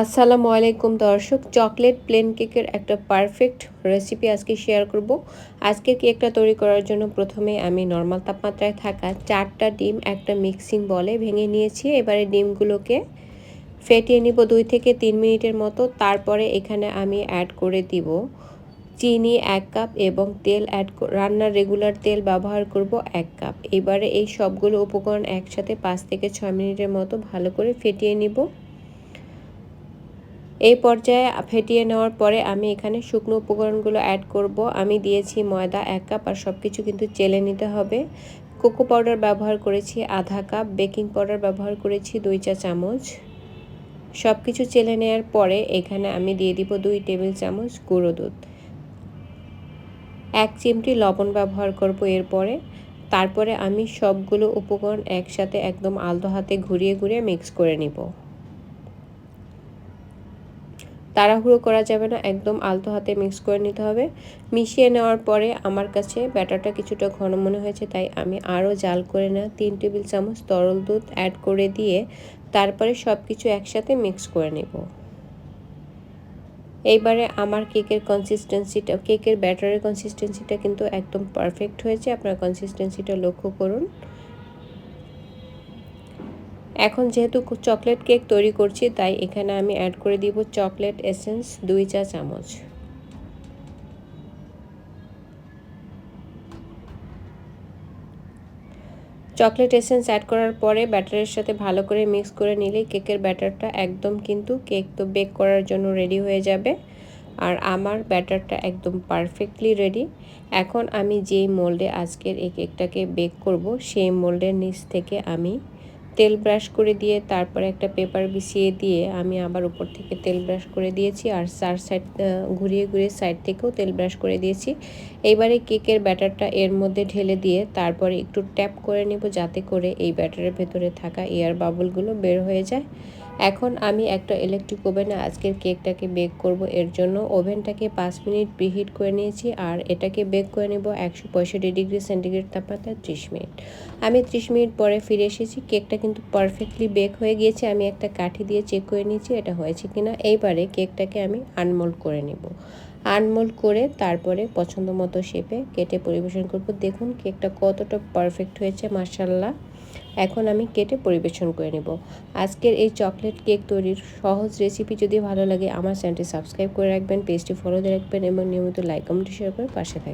আসসালামু আলাইকুম দর্শক, চকলেট প্লেন কেকের একটা পারফেক্ট রেসিপি আজকে শেয়ার করব। আজকের কেকটা তৈরি করার জন্য প্রথমে আমি নর্মাল তাপমাত্রায় থাকা চারটা ডিম একটা মিক্সিং বলে ভেঙে নিয়েছি। এবারে ডিমগুলোকে ফেটিয়ে নিব দুই থেকে তিন মিনিটের মতো। তারপরে এখানে আমি অ্যাড করে দিব চিনি এক কাপ এবং তেল অ্যাড রান্নার রেগুলার তেল ব্যবহার করব এক কাপ। এবারে এই সবগুলো উপকরণ একসাথে পাঁচ থেকে ছয় মিনিটের মতো ভালো করে ফেটিয়ে নিব। এই পর্যায়ে ফেটিয়ে নেওয়ার পরে আমি এখানে শুকনো উপকরণগুলো অ্যাড করব। আমি দিয়েছি ময়দা এক কাপ আর সব কিছু কিন্তু চেলে নিতে হবে। কোকো পাউডার ব্যবহার করেছি আধা কাপ বেকিং পাউডার ব্যবহার করেছি দুই চা চামচ। সব কিছু চেলে নেওয়ার পরে এখানে আমি দিয়ে দিব দুই টেবিল চামচ গুঁড়ো দুধ। এক চিমটি লবণ ব্যবহার করব এরপরে। তারপরে আমি সবগুলো উপকরণ একসাথে একদম আলতো হাতে ঘুরিয়ে ঘুরিয়ে মিক্স করে নিব। তাড়াহুড়ো করা যাবে না, একদম আলতো হাতে মিক্স করে নিতে হবে। মিশিয়ে নেওয়ার পরে আমার কাছে ব্যাটারটা কিছুটা ঘন মনে হয়েছে, তাই আমি আরও জাল করে না তিন টেবিল চামচ তরল দুধ অ্যাড করে দিয়ে তারপরে সব কিছু একসাথে মিক্স করে নেব। এইবারে আমার কেকের কনসিস্টেন্সিটা কেকের ব্যাটারের কনসিস্টেন্সিটা কিন্তু একদম পারফেক্ট হয়েছে, আপনার কনসিস্টেন্সিটা লক্ষ্য করুন। এখন যেহেতু চকলেট কেক তৈরি করছি, তাই এখানে আমি অ্যাড করে দিব চকলেট এসেন্স দুই চা চামচ। চকলেট এসেন্স অ্যাড করার পরে ব্যাটারের সাথে ভালো করে মিক্স করে নিলেই কেকের ব্যাটারটা একদম কিন্তু কেক তো বেক করার জন্য রেডি হয়ে যাবে। আর আমার ব্যাটারটা একদম পারফেক্টলি রেডি এখন আমি যেই মোল্ডে আজকের এই কেকটাকে বেক করব, সেই মোল্ডের নিচ থেকে আমি তেল ব্রাশ করে দিয়ে তারপরে একটা পেপার বিছিয়ে দিয়ে আমি আবার উপর থেকে তেল ব্রাশ করে দিয়েছি আর চার সাইড ঘুরিয়ে ঘুরিয়ে সাইড থেকেও তেল ব্রাশ করে দিয়েছি। এইবারে কেকের ব্যাটারটা এর মধ্যে ঢেলে দিয়ে তারপরে একটু ট্যাপ করে নেব যাতে করে এই ব্যাটারের ভেতরে থাকা এয়ার বাবলগুলো বের হয়ে যায়। এখন আমি একটা ইলেকট্রিক ওভেনে আজকের কেকটাকে বেক করব। এর জন্য ওভেনটাকে পাঁচ মিনিট প্রিহিট করে নিয়েছি আর এটাকে বেক করে নেব একশো পঁয়ষট্টি ডিগ্রি সেন্টিগ্রেড তাপমাত্রা ত্রিশ মিনিট। আমি ত্রিশ মিনিট পরে ফিরে এসেছি। কেকটা কিন্তু পারফেক্টলি বেক হয়ে গিয়েছে। আমি একটা কাঠি দিয়ে চেক করে নিয়েছি, এটা হয়েছে কিনা। এইবারে কেকটাকে আমি আনমোল্ড করে নেব। আনমোল্ড করে তারপরে পছন্দ মতো শেপে কেটে পরিবেশন করব। দেখুন, কেকটা কতটা পারফেক্ট হয়েছে মার্শাল্লাহ এখন আমি কেটে পরিবেশন করে নেব। আজকের এই চকলেট কেক তৈরির সহজ রেসিপি যদি ভালো লাগে, আমার চ্যানেলটি সাবস্ক্রাইব করে রাখবেন পেজটি ফলো দিয়ে রাখবেন এবং নিয়মিত লাইক কমেন্ট শেয়ার করে পাশে থাকবেন।